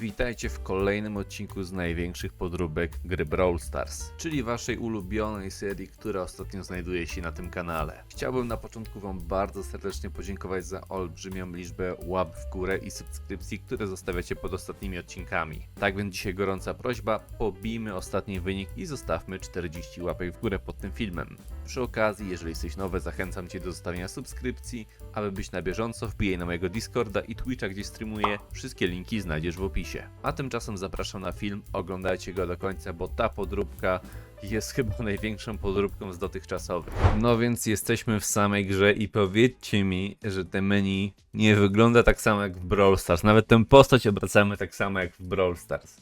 Witajcie w kolejnym odcinku z największych podróbek gry Brawl Stars, czyli waszej ulubionej serii, która ostatnio znajduje się na tym kanale. Chciałbym na początku wam bardzo serdecznie podziękować za olbrzymią liczbę łap w górę i subskrypcji, które zostawiacie pod ostatnimi odcinkami. Tak więc dzisiaj gorąca prośba, pobijmy ostatni wynik i zostawmy 40 łapek w górę pod tym filmem. Przy okazji, jeżeli jesteś nowy, zachęcam cię do zostawienia subskrypcji, aby być na bieżąco wbijaj na mojego Discorda i Twitcha, gdzie streamuję. Wszystkie linki znajdziesz w opisie. A tymczasem zapraszam na film, oglądajcie go do końca, bo ta podróbka jest chyba największą podróbką z dotychczasowych. No więc jesteśmy w samej grze i powiedzcie mi, że te menu nie wygląda tak samo jak w Brawl Stars. Nawet tę postać obracamy tak samo jak w Brawl Stars.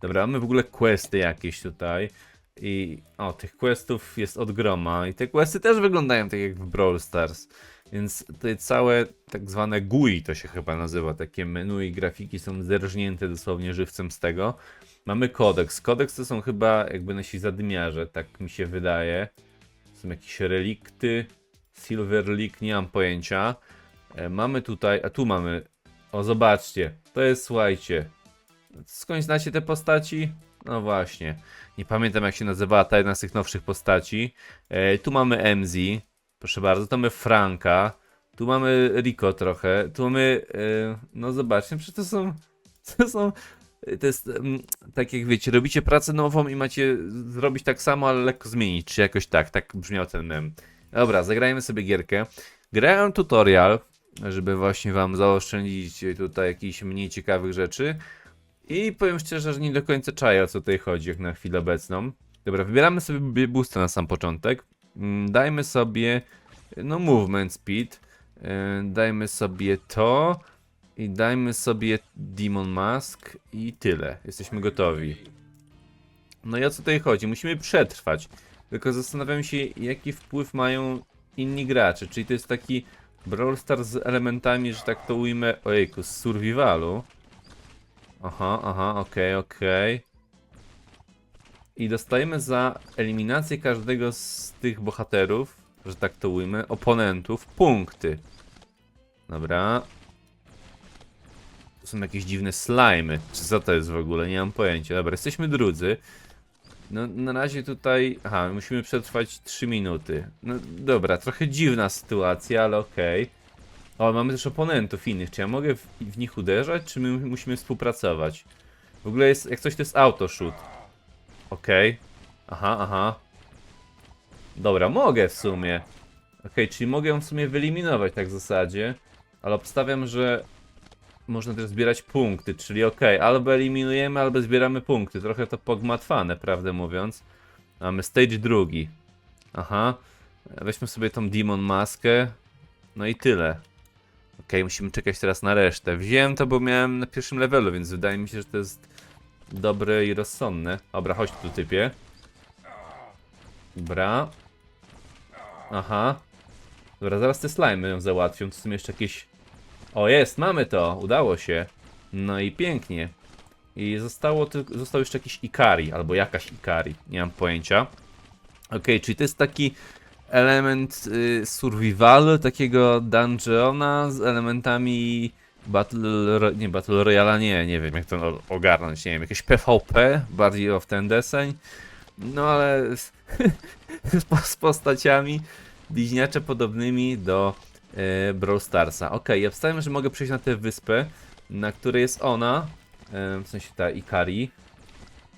Dobra, mamy w ogóle questy jakieś tutaj. I o, tych questów jest od groma. I te questy też wyglądają tak jak w Brawl Stars. Więc te całe tak zwane GUI to się chyba nazywa, takie menu i grafiki są zerżnięte dosłownie żywcem z tego. Mamy kodeks. Kodeks to są chyba jakby nasi zadymiarze, tak mi się wydaje. Są jakieś relikty, Silver Leak, nie mam pojęcia. E, mamy tutaj, a tu mamy, o zobaczcie, to jest, słuchajcie, skądś znacie te postaci? No właśnie, nie pamiętam jak się nazywała ta jedna z tych nowszych postaci. E, tu mamy MZ, proszę bardzo, tu mamy Franka, tu mamy Rico trochę, tu mamy, e, no zobaczcie, przecież to są, to są, to jest mm, tak jak wiecie, robicie pracę nową i macie zrobić tak samo, ale lekko zmienić, czy jakoś tak, tak brzmiał ten mem. Dobra, zagrajmy sobie gierkę. Grałem tutorial, żeby właśnie wam zaoszczędzić tutaj jakichś mniej ciekawych rzeczy. I powiem szczerze, że nie do końca czaję o co tutaj chodzi, jak na chwilę obecną. Dobra, wybieramy sobie boosta na sam początek. Mm, Dajmy sobie, no movement speed. Yy, Dajmy sobie to. I dajmy sobie Demon Mask i tyle. Jesteśmy gotowi. No i o co tutaj chodzi? Musimy przetrwać. Tylko zastanawiam się, jaki wpływ mają inni gracze. Czyli to jest taki Brawl Stars z elementami, że tak to ujmę, ojejku, z survivalu. Aha, aha, okej, okej. I dostajemy za eliminację każdego z tych bohaterów, że tak to ujmę, oponentów, punkty. Dobra. To są jakieś dziwne slimy. Czy co to jest w ogóle? Nie mam pojęcia. Dobra, jesteśmy drudzy. No, na razie tutaj. Aha, musimy przetrwać 3 minuty. No dobra, trochę dziwna sytuacja, ale okej. O, mamy też oponentów innych. Czy ja mogę w, w nich uderzać, czy my musimy współpracować? W ogóle jest, jak coś to jest autoshoot. Okej. Aha, aha. Dobra, mogę w sumie. Okej, czyli mogę ją w sumie wyeliminować tak w zasadzie. Ale obstawiam, że można też zbierać punkty, czyli okej, albo eliminujemy, albo zbieramy punkty. Trochę to pogmatwane, prawdę mówiąc. Mamy stage drugi. Aha. Weźmy sobie tą Demon Maskę. No i tyle. Okej, musimy czekać teraz na resztę. Wziąłem to, bo miałem na pierwszym levelu, więc wydaje mi się, że to jest dobre i rozsądne. Dobra, chodź tu typie. Dobra. Aha. Dobra, zaraz te slimy ją załatwią. Tu są jeszcze jakieś... O, jest, mamy to! Udało się. No i pięknie. I zostało tylko, został jeszcze jakiś Ikari, albo jakaś Ikari. Nie mam pojęcia. Okej, czyli to jest taki element y, survivalu, takiego dungeona z elementami battle, nie battle royala, nie, nie wiem jak to ogarnąć, nie wiem, jakieś PvP, bardziej o w ten deseń, no ale z, z, po- z postaciami bliźniacze podobnymi do e, Brawl Starsa. Okej, ja wstałem, że mogę przejść na tę wyspę, na której jest ona, e, w sensie ta Ikari,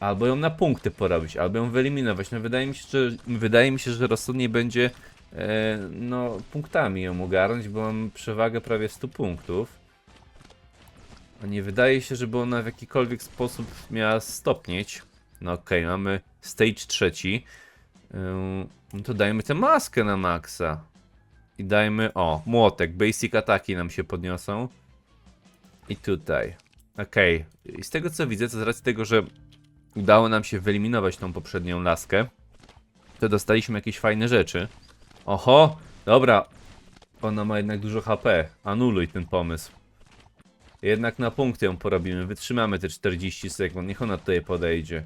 Albo ją na punkty porobić, albo ją wyeliminować. No wydaje mi się, że, wydaje mi się, że rozsądniej będzie e, no, punktami ją ogarnąć, bo mam przewagę prawie 100 punktów. A nie wydaje się, żeby ona w jakikolwiek sposób miała stopnieć. No okej, mamy stage trzeci. No to dajmy tę maskę na maksa. I dajmy, o, młotek, basic ataki nam się podniosą. I tutaj. Okej, i z tego co widzę, to z racji tego, że udało nam się wyeliminować tą poprzednią laskę, to dostaliśmy jakieś fajne rzeczy. Oho, dobra. Ona ma jednak dużo HP. Anuluj ten pomysł. Jednak na punkty ją porobimy. Wytrzymamy te 40 sekund. Niech ona tutaj podejdzie.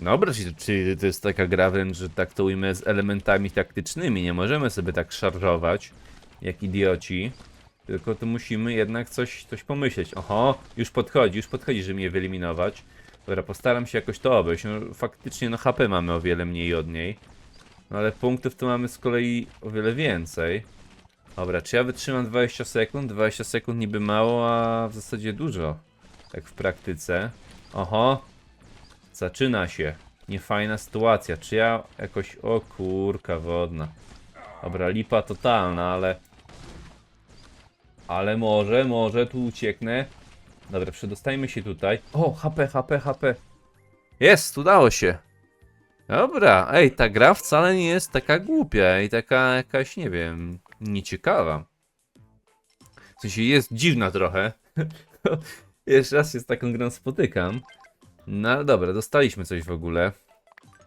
Dobra, czyli, czyli to jest taka gra wręcz, że tak to ujmę z elementami taktycznymi. Nie możemy sobie tak szarżować jak idioci. Tylko tu musimy jednak coś, coś pomyśleć. Oho, już podchodzi, już podchodzi, żeby mnie wyeliminować. Dobra, postaram się jakoś to obejść. No, faktycznie no HP mamy o wiele mniej od niej. No ale punktów tu mamy z kolei o wiele więcej. Dobra, czy ja wytrzymam 20 sekund? 20 sekund niby mało, a w zasadzie dużo. Tak w praktyce. Oho. Zaczyna się. Niefajna sytuacja. Czy ja jakoś... O kurka wodna. Dobra, lipa totalna, ale... Ale może, może tu ucieknę. Dobra, przedostajmy się tutaj. O, HP, HP, HP. Jest, udało się. Dobra, ej, ta gra wcale nie jest taka głupia i taka jakaś, nie wiem, nieciekawa. W sensie jest dziwna trochę. Jeszcze raz się z taką grą spotykam. No ale dobra, dostaliśmy coś w ogóle.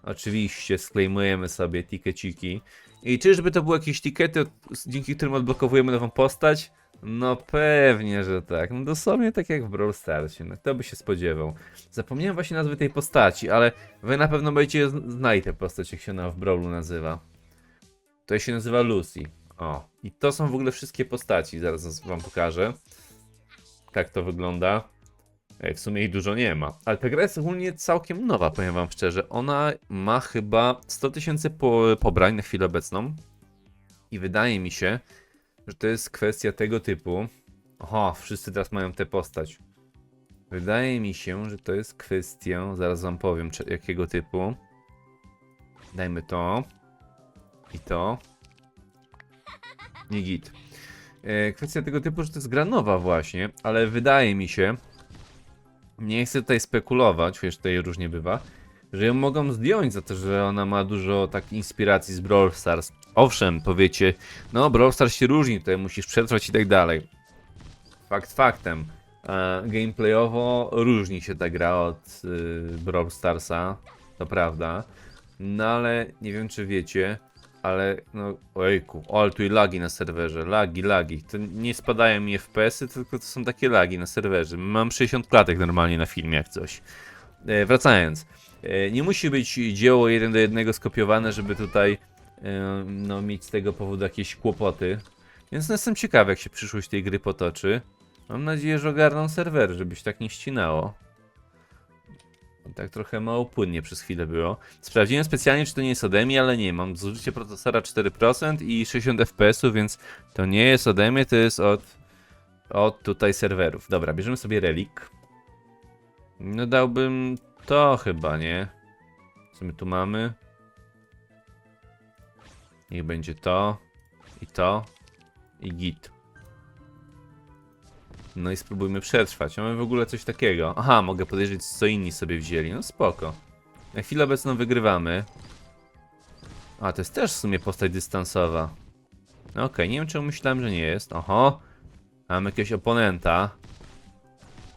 Oczywiście sklejmujemy sobie tikeciki. I czyżby to były jakieś tikety, dzięki którym odblokowujemy nową postać? No pewnie, że tak. No dosłownie tak jak w Brawl Starsie. No kto by się spodziewał. Zapomniałem właśnie nazwy tej postaci, ale wy na pewno będziecie zn- znali tę postać, jak się ona w Brawlu nazywa. To się nazywa Lucy. O. I to są w ogóle wszystkie postaci. Zaraz wam pokażę. Tak to wygląda. Ej, w sumie jej dużo nie ma. Ale ta gra jest ogólnie całkiem nowa, powiem wam szczerze. Ona ma chyba 100 tysięcy po, pobrań na chwilę obecną. I wydaje mi się, że to jest kwestia tego typu. Oho, wszyscy teraz mają tę postać. Wydaje mi się, że to jest kwestia. Zaraz wam powiem, czy, jakiego typu. Dajmy to. I to. Nie git. E, kwestia tego typu, że to jest gra nowa właśnie, ale wydaje mi się, nie chcę tutaj spekulować, wiesz, tutaj różnie bywa, że ją mogą zdjąć za to, że ona ma dużo tak inspiracji z Brawl Stars. Owszem, powiecie, no Brawl Stars się różni, tutaj musisz przetrwać i tak dalej. Fakt faktem. E, gameplayowo różni się ta gra od y, Brawl Starsa, to prawda. No ale nie wiem czy wiecie, ale no ojku, ale tu i lagi na serwerze, lagi, lagi. To nie spadają mi FPS-y, tylko to są takie lagi na serwerze. Mam 60 klatek normalnie na filmie jak coś. E, wracając, e, nie musi być dzieło jeden do jednego skopiowane, żeby tutaj e, no, mieć z tego powodu jakieś kłopoty. Więc no, jestem ciekawy jak się przyszłość tej gry potoczy. Mam nadzieję, że ogarną serwery, żebyś tak nie ścinało. Tak trochę mało płynnie przez chwilę było. Sprawdziłem specjalnie, czy to nie jest ode mnie, ale nie. Mam zużycie procesora 4% i 60 fps, więc to nie jest ode mnie, to jest od, od tutaj serwerów. Dobra, bierzemy sobie relik. No dałbym to chyba, nie? Co my tu mamy? Niech będzie to i to i git. No i spróbujmy przetrwać. Mamy w ogóle coś takiego. Aha, mogę podejrzeć, co inni sobie wzięli. No spoko. Na chwilę obecną wygrywamy. A, to jest też w sumie postać dystansowa. No Okej, nie wiem czemu myślałem, że nie jest. Oho. Mamy jakiegoś oponenta.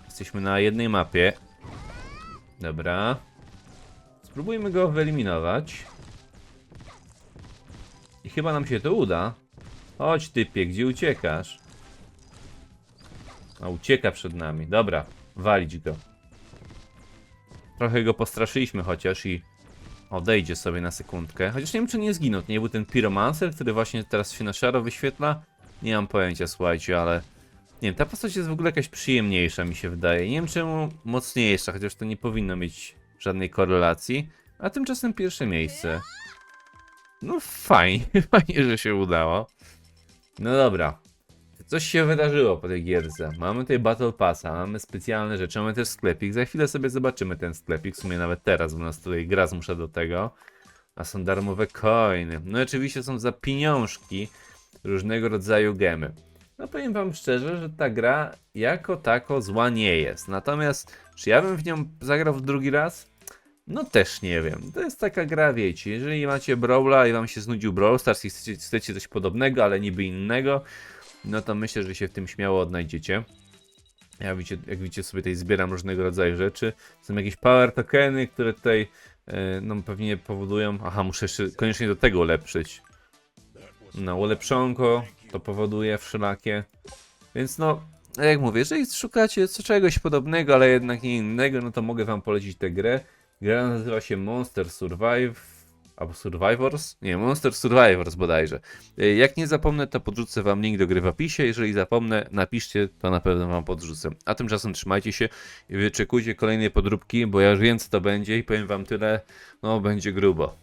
Jesteśmy na jednej mapie. Dobra. Spróbujmy go wyeliminować. I chyba nam się to uda. Chodź typie, gdzie uciekasz? A ucieka przed nami. Dobra, walić go. Trochę go postraszyliśmy chociaż i odejdzie sobie na sekundkę. Chociaż nie wiem, czy nie zginął. To nie był ten Pyromancer, który właśnie teraz się na szaro wyświetla? Nie mam pojęcia, słuchajcie, ale... Nie wiem, ta postać jest w ogóle jakaś przyjemniejsza, mi się wydaje. Nie wiem, czemu mocniejsza, chociaż to nie powinno mieć żadnej korelacji. A tymczasem pierwsze miejsce. No fajnie, fajnie, że się udało. No dobra, Coś się wydarzyło po tej gierce. Mamy tutaj Battle Passa, mamy specjalne rzeczy, mamy też sklepik. Za chwilę sobie zobaczymy ten sklepik, w sumie nawet teraz, bo nas tutaj gra zmusza do tego. A są darmowe coiny. No oczywiście są za pieniążki różnego rodzaju gemy. No powiem wam szczerze, że ta gra jako tako zła nie jest. Natomiast czy ja bym w nią zagrał w drugi raz? No też nie wiem. To jest taka gra, wiecie, jeżeli macie Brawla i wam się znudził Brawl Stars i chcecie, chcecie coś podobnego, ale niby innego, no to myślę, że się w tym śmiało odnajdziecie. Ja widzicie, jak widzicie sobie tutaj zbieram różnego rodzaju rzeczy. Są jakieś power tokeny, które tutaj e, no pewnie powodują... Aha, muszę jeszcze koniecznie do tego ulepszyć. No, ulepszonko to powoduje wszelakie. Więc no, jak mówię, jeżeli szukacie czegoś podobnego, ale jednak nie innego, no to mogę wam polecić tę grę. Gra nazywa się Monster Survive, albo Survivors? Nie, Monster Survivors bodajże. Y, Jak nie zapomnę, to podrzucę wam link do gry w opisie. Jeżeli zapomnę, napiszcie, to na pewno wam podrzucę. A tymczasem trzymajcie się i wyczekujcie kolejnej podróbki, bo ja już wiem co to będzie i powiem wam tyle, no będzie grubo.